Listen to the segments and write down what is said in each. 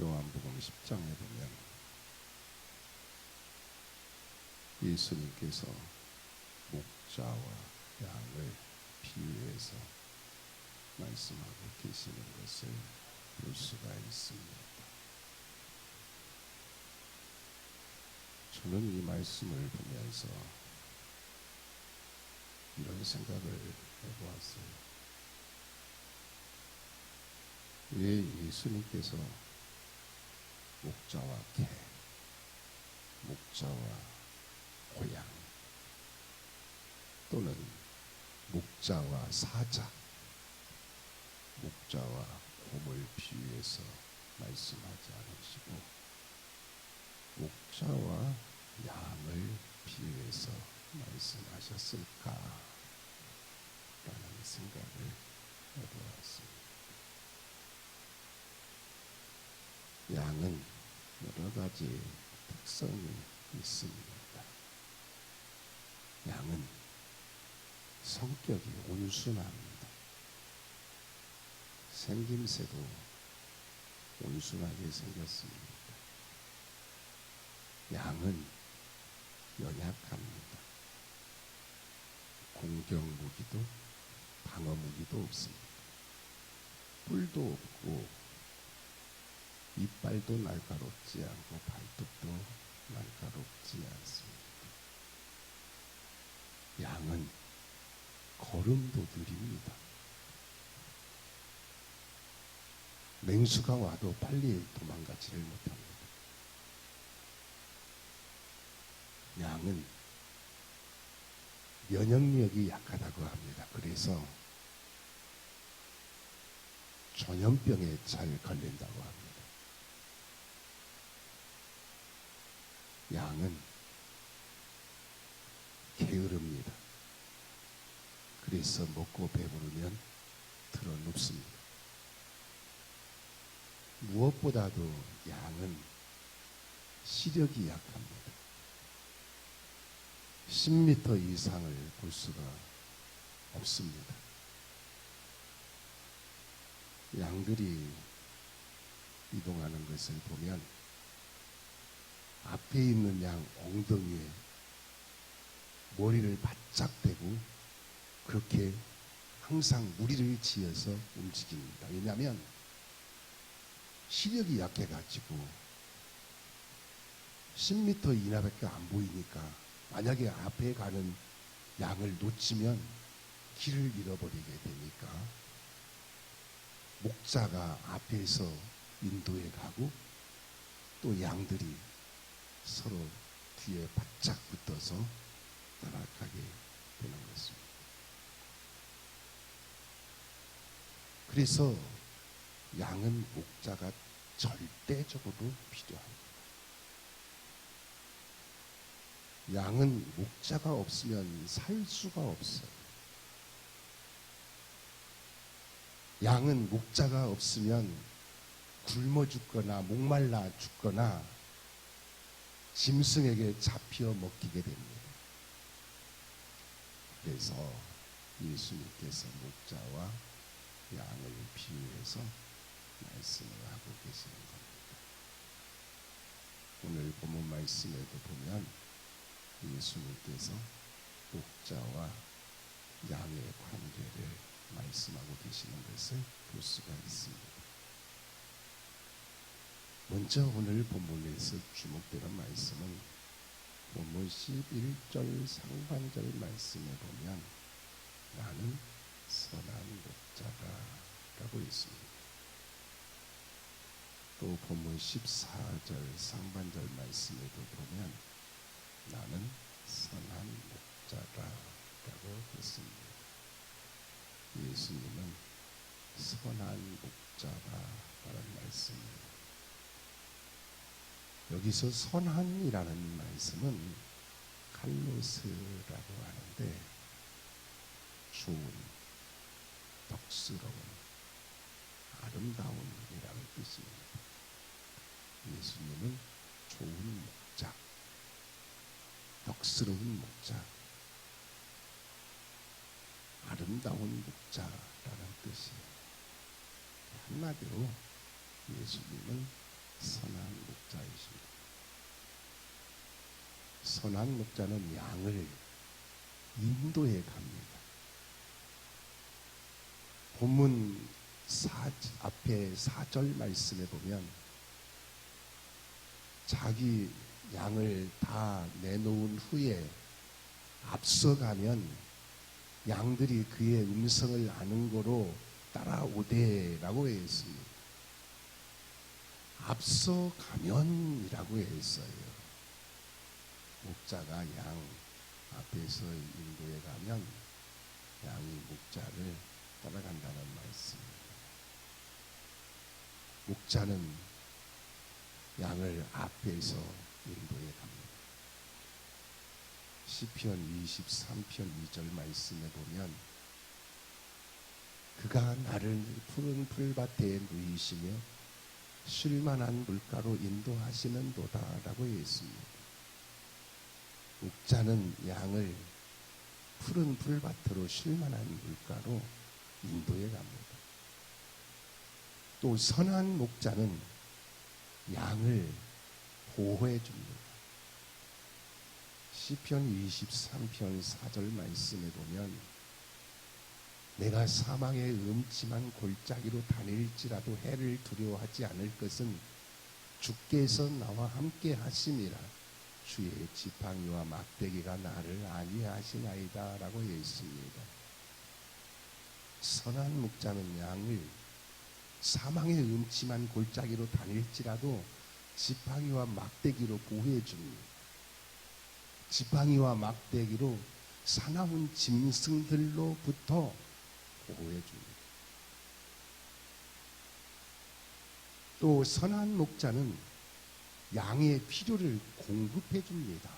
요한복음 10장에 보면 예수님께서 목자와 양을 비유해서 말씀하고 계시는 것을 볼 수가 있습니다. 저는 이 말씀을 보면서 이런 생각을 해보았어요. 왜 예수님께서 목자와 개, 목자와 고양, 또는 목자와 사자, 목자와 곰을 비유해서 말씀하지 않으시고 목자와 양을 비유해서 말씀하셨을까? 라는 생각을 해보았습니다. 양은 여러 가지 특성이 있습니다. 양은 성격이 온순합니다. 생김새도 온순하게 생겼습니다. 양은 연약합니다. 공격 무기도 방어 무기도 없습니다. 뿔도 없고 이빨도 날카롭지 않고 발톱도 날카롭지 않습니다. 양은 걸음도 느립니다. 맹수가 와도 빨리 도망가지를 못합니다. 양은 면역력이 약하다고 합니다. 그래서 전염병에 잘 걸린다고 합니다. 양은 게으릅니다. 그래서 먹고 배부르면 들어 눕습니다. 무엇보다도 양은 시력이 약합니다. 10m 이상을 볼 수가 없습니다. 양들이 이동하는 것을 보면 앞에 있는 양 엉덩이에 머리를 바짝 대고 그렇게 항상 무리를 지어서 움직입니다. 왜냐하면 시력이 약해가지고 10m 이나밖에 안 보이니까 만약에 앞에 가는 양을 놓치면 길을 잃어버리게 되니까 목자가 앞에서 인도해 가고 또 양들이 서로 뒤에 바짝 붙어서 따라가게 되는 것입니다. 그래서 양은 목자가 절대적으로 필요합니다. 양은 목자가 없으면 살 수가 없어요. 양은 목자가 없으면 굶어 죽거나 목말라 죽거나 짐승에게 잡혀 먹히게 됩니다. 그래서 예수님께서 목자와 양을 비유해서 말씀을 하고 계시는 겁니다. 오늘 본문 말씀에도 보면 예수님께서 목자와 양의 관계를 말씀하고 계시는 것을 볼 수가 있습니다. 먼저 오늘 본문에서 주목되는 말씀은 본문 11절 상반절 말씀에 보면 나는 선한 목자다 라고 있습니다. 또 본문 14절 상반절 말씀에도 보면 나는 선한 목자다 라고 했습니다. 예수님은 선한 목자다 라는 말씀입니다. 여기서 선한이라는 말씀은 칼로스라고 하는데 좋은, 덕스러운, 아름다운 이라는 뜻입니다. 예수님은 좋은 목자, 덕스러운 목자, 아름다운 목자라는 뜻이에요. 한마디로 예수님은 선한 목자이십니다. 선한 목자는 양을 인도해 갑니다. 본문 사, 앞에 4절 말씀에 보면 자기 양을 다 내놓은 후에 앞서가면 양들이 그의 음성을 아는 거로 따라오되라고 했습니다. 앞서가면이라고 했어요. 목자가 양 앞에서 인도에 가면 양이 목자를 따라간다는 말씀입니다. 목자는 양을 앞에서 인도해 갑니다. 시편 23편 2절 말씀에 보면 그가 나를 푸른 풀밭에 누이시며 쉴만한 물가로 인도하시는 도다라고 했습니다. 목자는 양을 푸른 풀밭으로 쉴만한 물가로 인도해 갑니다. 또 선한 목자는 양을 보호해 줍니다. 시편 23편 4절 말씀에 보면 내가 사망의 음침한 골짜기로 다닐지라도 해를 두려워하지 않을 것은 주께서 나와 함께 하심이라 주의 지팡이와 막대기가 나를 안위하시나이다 라고 했습니다. 선한 목자는 양을 사망의 음침한 골짜기로 다닐지라도 지팡이와 막대기로 보호해 줍니다. 지팡이와 막대기로 사나운 짐승들로부터 보호해 줍니다. 또 선한 목자는 양의 필요를 공급해 줍니다.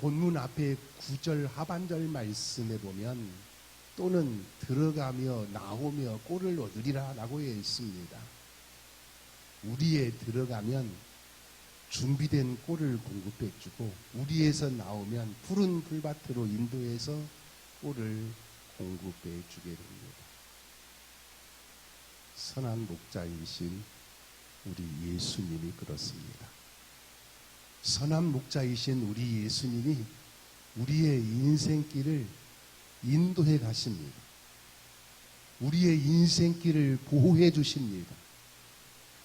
본문 앞에 9절 하반절 말씀에 보면 또는 들어가며 나오며 꼴을 얻으리라 라고 했습니다. 우리에 들어가면 준비된 꼴을 공급해 주고 우리에서 나오면 푸른 풀밭으로 인도해서 꼴을 공급해 주게 됩니다. 선한 목자이신 우리 예수님이 그렇습니다. 선한 목자이신 우리 예수님이 우리의 인생길을 인도해 가십니다. 우리의 인생길을 보호해 주십니다.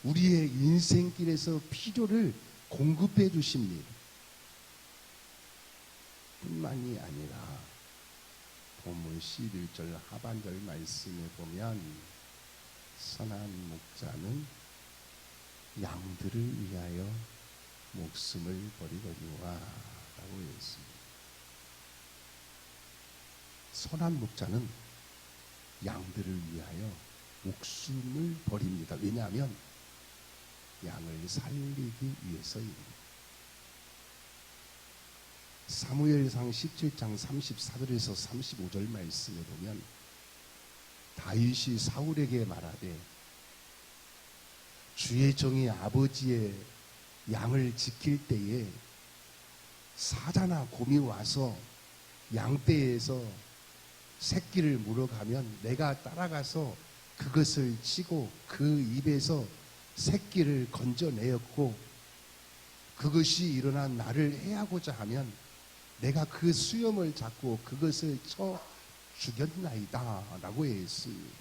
우리의 인생길에서 필요를 공급해 주십니다. 뿐만이 아니라 본문 11절 하반절 말씀에 보면 선한 목자는 양들을 위하여 목숨을 버리거니와 라고 했습니다. 선한 목자는 양들을 위하여 목숨을 버립니다. 왜냐하면 양을 살리기 위해서입니다. 사무엘상 17장 34절에서 35절 말씀에 보면 다윗이 사울에게 말하되 주의 종이 아버지의 양을 지킬 때에 사자나 곰이 와서 양떼에서 새끼를 물어가면 내가 따라가서 그것을 치고 그 입에서 새끼를 건져내었고 그것이 일어난 나를 해하고자 하면 내가 그 수염을 잡고 그것을 쳐 죽였나이다 라고 했습니다.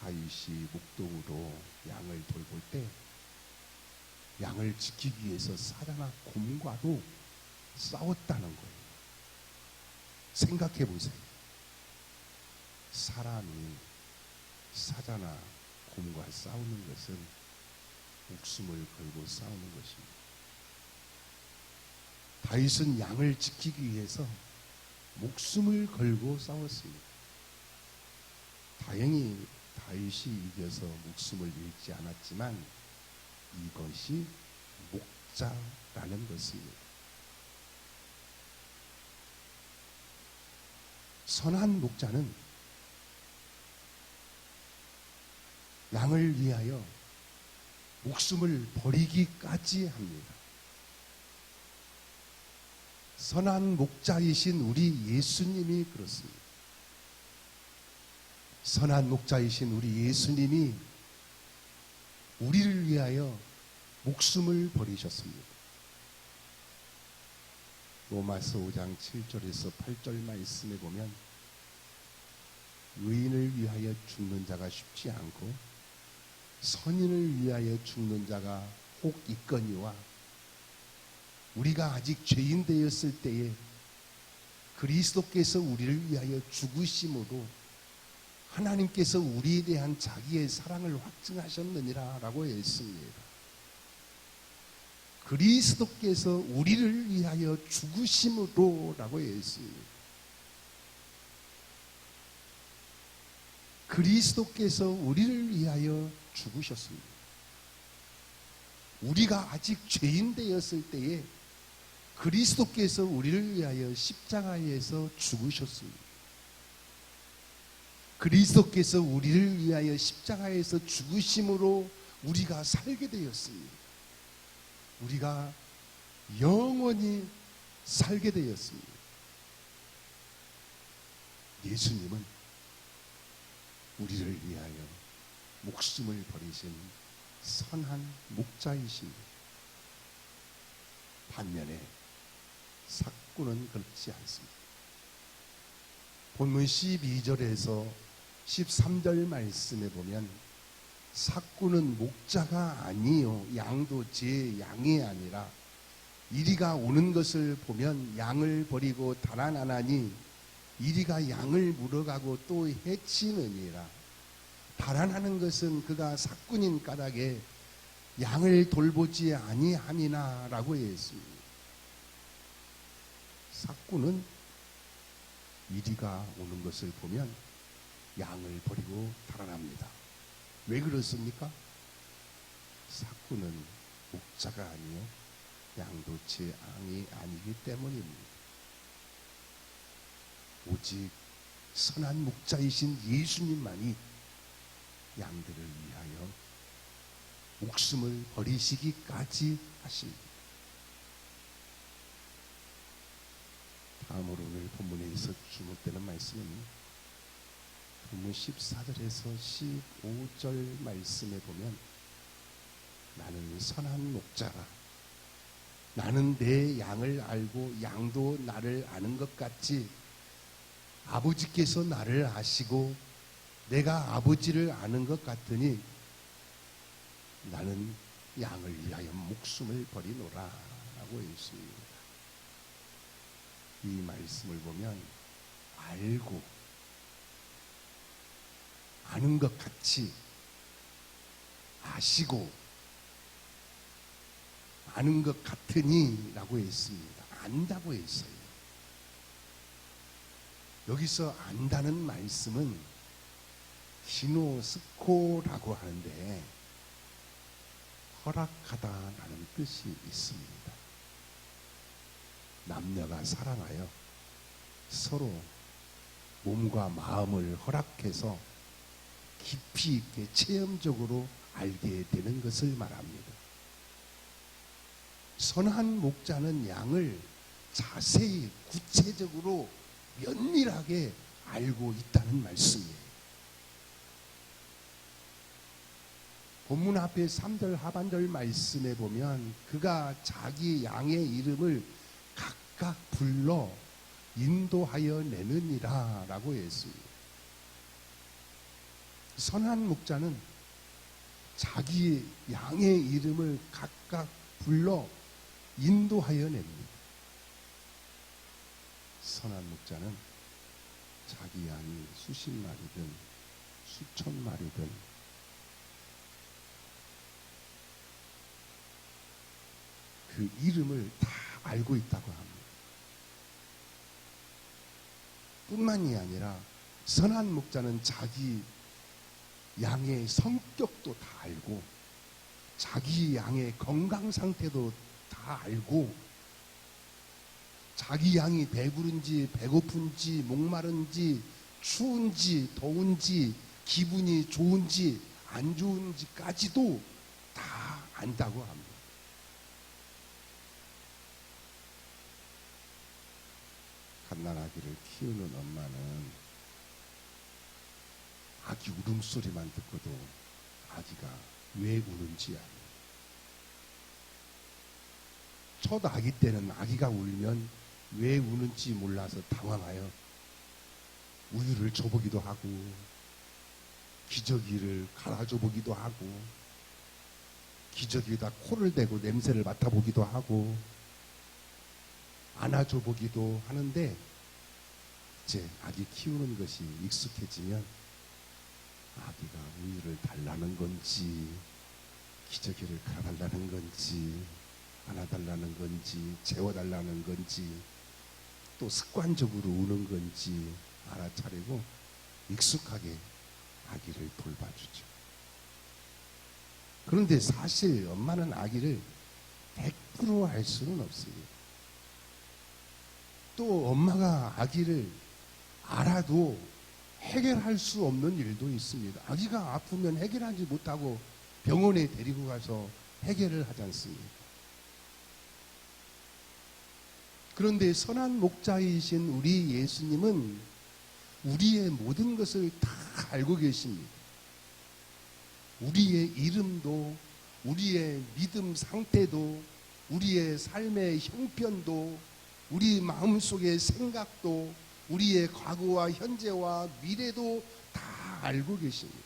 다윗이 목동으로 양을 돌볼 때 양을 지키기 위해서 사자나 곰과도 싸웠다는 거예요. 생각해 보세요. 사람이 사자나 곰과 싸우는 것은 목숨을 걸고 싸우는 것입니다. 다윗은 양을 지키기 위해서 목숨을 걸고 싸웠습니다. 다행히 다윗이 이겨서 목숨을 잃지 않았지만 이것이 목자라는 것입니다. 선한 목자는 양을 위하여 목숨을 버리기까지 합니다. 선한 목자이신 우리 예수님이 그렇습니다. 선한 목자이신 우리 예수님이 우리를 위하여 목숨을 버리셨습니다. 로마서 5장 7절에서 8절 말씀에 보면 의인을 위하여 죽는 자가 쉽지 않고 선인을 위하여 죽는 자가 혹 있거니와 우리가 아직 죄인 되었을 때에 그리스도께서 우리를 위하여 죽으심으로 하나님께서 우리에 대한 자기의 사랑을 확증하셨느니라라고 했습니다. 그리스도께서 우리를 위하여 죽으심으로라고 했습니다. 그리스도께서 우리를 위하여 죽으셨습니다. 우리가 아직 죄인 되었을 때에 그리스도께서 우리를 위하여 십자가에서 죽으셨습니다. 그리스도께서 우리를 위하여 십자가에서 죽으심으로 우리가 살게 되었습니다. 우리가 영원히 살게 되었습니다. 예수님은 우리를 위하여 목숨을 버리신 선한 목자이십니다. 반면에 사꾸는 그렇지 않습니다. 본문 12절에서 13절 말씀에 보면 사꾸는 목자가 아니요 양도 제 양이 아니라 이리가 오는 것을 보면 양을 버리고 달아나나니 이리가 양을 물어가고 또 해치느니라 달아나는 것은 그가 사꾼인 까닭에 양을 돌보지 아니함이나라고 했습니다. 사꾼은 이리가 오는 것을 보면 양을 버리고 달아납니다. 왜 그렇습니까? 사꾼은 목자가 아니요 양도 제 양이 아니기 때문입니다. 오직 선한 목자이신 예수님만이 양들을 위하여 목숨을 버리시기까지 하십니다. 다음으로 오늘 본문에서 주목되는 말씀은 본문 14절에서 15절 말씀에 보면 나는 선한 목자라. 나는 내 양을 알고 양도 나를 아는 것 같이 아버지께서 나를 아시고 내가 아버지를 아는 것 같으니 나는 양을 위하여 목숨을 버리노라 라고 했습니다. 이 말씀을 보면 알고 아는 것 같이 아시고 아는 것 같으니 라고 했습니다. 안다고 했어요. 여기서 안다는 말씀은 시노스코라고 하는데 허락하다라는 뜻이 있습니다. 남녀가 사랑하여 서로 몸과 마음을 허락해서 깊이 있게 체험적으로 알게 되는 것을 말합니다. 선한 목자는 양을 자세히 구체적으로 면밀하게 알고 있다는 말씀이에요. 본문 앞에 3절 하반절 말씀에 보면 그가 자기 양의 이름을 각각 불러 인도하여 내느니라 라고 했습니다. 선한 목자는 자기 양의 이름을 각각 불러 인도하여 냅니다. 선한 목자는 자기 양이 수십 마리든 수천 마리든 그 이름을 다 알고 있다고 합니다. 뿐만이 아니라 선한 목자는 자기 양의 성격도 다 알고 자기 양의 건강 상태도 다 알고 자기 양이 배부른지 배고픈지 목마른지 추운지 더운지 기분이 좋은지 안 좋은지까지도 다 안다고 합니다. 갓난아기를 키우는 엄마는 아기 울음소리만 듣고도 아기가 왜 우는지 알아요. 첫 아기 때는 아기가 울면 왜 우는지 몰라서 당황하여 우유를 줘보기도 하고 기저귀를 갈아줘 보기도 하고 기저귀에다 코를 대고 냄새를 맡아보기도 하고 안아줘 보기도 하는데 이제 아기 키우는 것이 익숙해지면 아기가 우유를 달라는 건지 기저귀를 갈아달라는 건지 안아달라는 건지 재워달라는 건지 또 습관적으로 우는 건지 알아차리고 익숙하게 아기를 돌봐주죠. 그런데 사실 엄마는 아기를 100%알 수는 없습니다. 또 엄마가 아기를 알아도 해결할 수 없는 일도 있습니다. 아기가 아프면 해결하지 못하고 병원에 데리고 가서 해결을 하지 않습니까? 그런데 선한 목자이신 우리 예수님은 우리의 모든 것을 다 알고 계십니다. 우리의 이름도, 우리의 믿음 상태도, 우리의 삶의 형편도, 우리 마음속의 생각도, 우리의 과거와 현재와 미래도 다 알고 계십니다.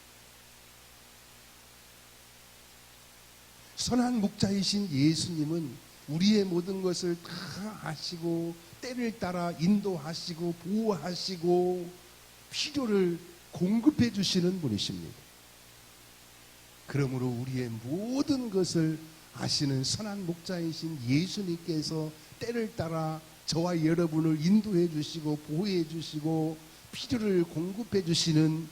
선한 목자이신 예수님은 우리의 모든 것을 다 아시고 때를 따라 인도하시고 보호하시고 필요를 공급해 주시는 분이십니다. 그러므로 우리의 모든 것을 아시는 선한 목자이신 예수님께서 때를 따라 저와 여러분을 인도해 주시고 보호해 주시고 필요를 공급해 주시는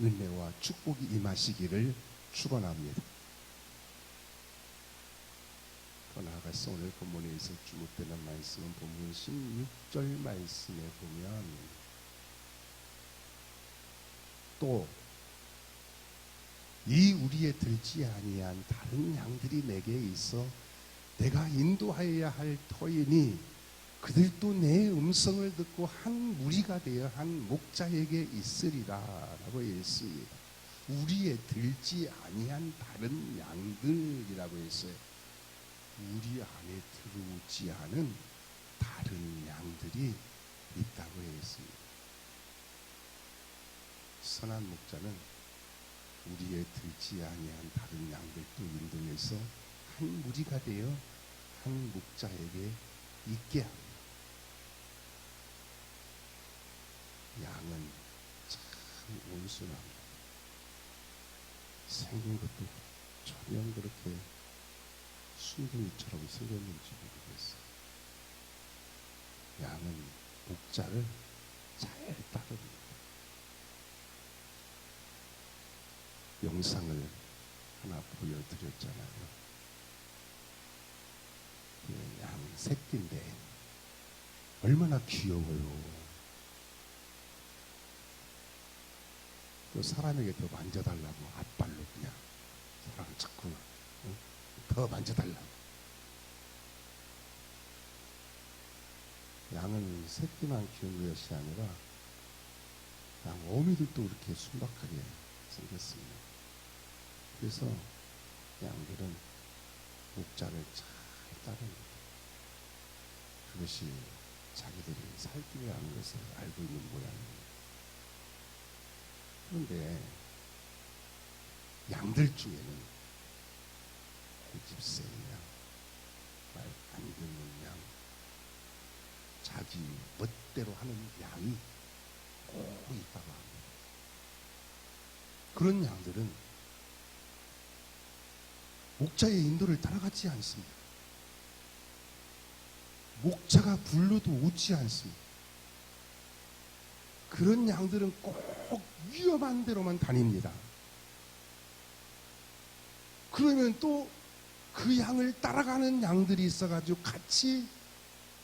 은혜와 축복이 임하시기를 축원합니다. 더 나아가서 오늘 본문에서 주목되는 말씀은 본문 16절 말씀에 보면 또 이 우리에 들지 아니한 다른 양들이 내게 있어 내가 인도하여야 할 터이니 그들도 내 음성을 듣고 한 무리가 되어 한 목자에게 있으리라라고 했습니다. 우리에 들지 아니한 다른 양들이라고 했어요. 우리 안에 들어오지 않은 다른 양들이 있다고 했습니다. 선한 목자는 우리의 들지 아니한 다른 양들도 인도해서 한 무리가 되어 한 목자에게 있게 합니다. 양은 참 온순합니다. 생긴 것도 전혀 그렇게 순둥이처럼 생겼는지 모르겠어요. 양은 목자를 잘 따릅니다. 영상을 하나 보여드렸잖아요. 그양 새끼인데 얼마나 귀여워요. 또 사람에게 더 만져달라고 앞발로 그냥 사람 자꾸 응? 더 만져달라고. 양은 새끼만 키우는 것이 아니라 양 어미들도 그렇게 순박하게 생겼습니다. 그래서 양들은 목자를 잘 따릅니다. 그것이 자기들이 하는 것을 알고 있는 모양입니다. 그런데 양들 중에는 고집센 양, 말안 듣는 양, 자기 멋대로 하는 양이 꼭 있다고 합니다. 그런 양들은 목자의 인도를 따라가지 않습니다. 목자가 불러도 오지 않습니다. 그런 양들은 꼭 위험한 데로만 다닙니다. 그러면 또 그 양을 따라가는 양들이 있어가지고 같이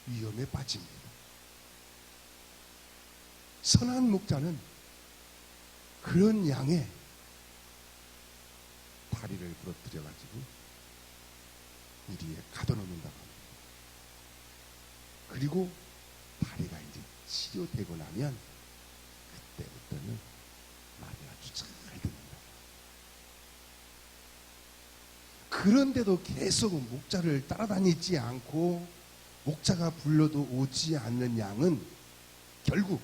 위험에 빠집니다. 선한 목자는 그런 양에 다리를 부러뜨려가지고 우리에 가둬놓는다고 합니다. 그리고 다리가 이제 치료되고 나면 그 때는 말이 아주 잘 듣는다. 그런데도 계속 목자를 따라다니지 않고 목자가 불러도 오지 않는 양은 결국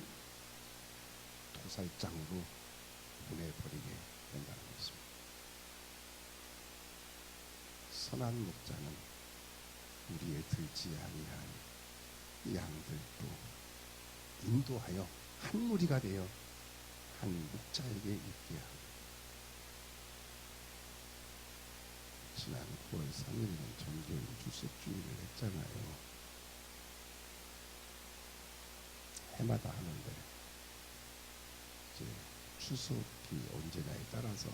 도살장으로 보내버리게 된다는 것입니다. 선한 목자는 우리의 들지 아니한 양들도 인도하여 한 무리가 되어 한 목자에게 있게 하고 지난 9월 3일에는 종교인 출석주의를 했잖아요. 해마다 하는데 이제 추석이 언제냐에 따라서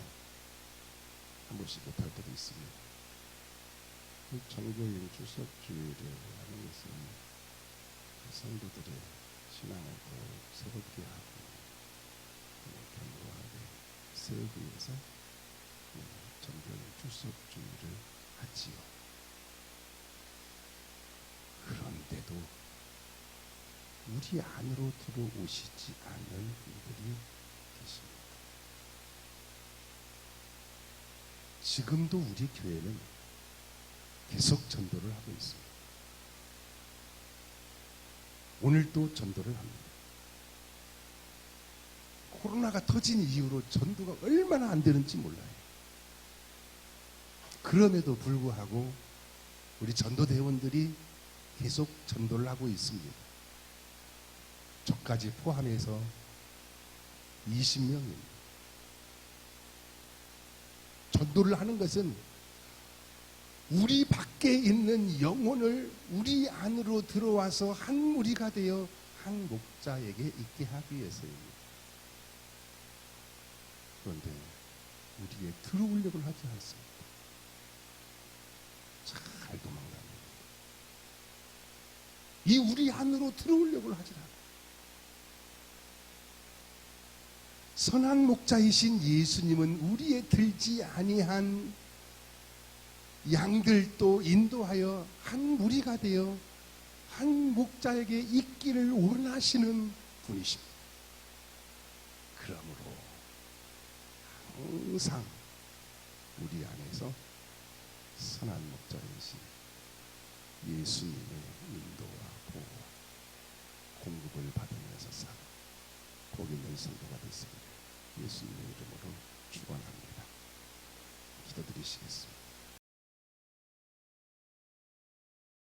한 번씩 못할 때도 있습니다. 이 종교인 추석주의를 하는 것은 성도들의 신앙을 더 새롭게 하고 세우기 위해서 종교인 출석주의를 하지요. 그런데도 우리 안으로 들어오시지 않는 분들이 계십니다. 지금도 우리 교회는 계속 전도를 하고 있습니다. 오늘도 전도를 합니다. 코로나가 터진 이후로 전도가 얼마나 안 되는지 몰라요. 그럼에도 불구하고 우리 전도대원들이 계속 전도를 하고 있습니다. 저까지 포함해서 20명입니다. 전도를 하는 것은 우리 밖에 있는 영혼을 우리 안으로 들어와서 한 무리가 되어 한 목자에게 있게 하기 위해서입니다. 그런데 우리에 들어오려고 하지 않습니다. 잘 도망갑니다. 이 우리 안으로 들어오려고 하지 않아요. 선한 목자이신 예수님은 우리에 들지 아니한 양들도 인도하여 한 무리가 되어 한 목자에게 있기를 원하시는 분이십니다. 그러므로 항상 우리 안에서 선한 목자이신 예수님의 인도와 보호, 공급을 받으면서 복 있는 성도가 됐습니다. 예수님의 이름으로 축원합니다. 기도드리시겠습니다.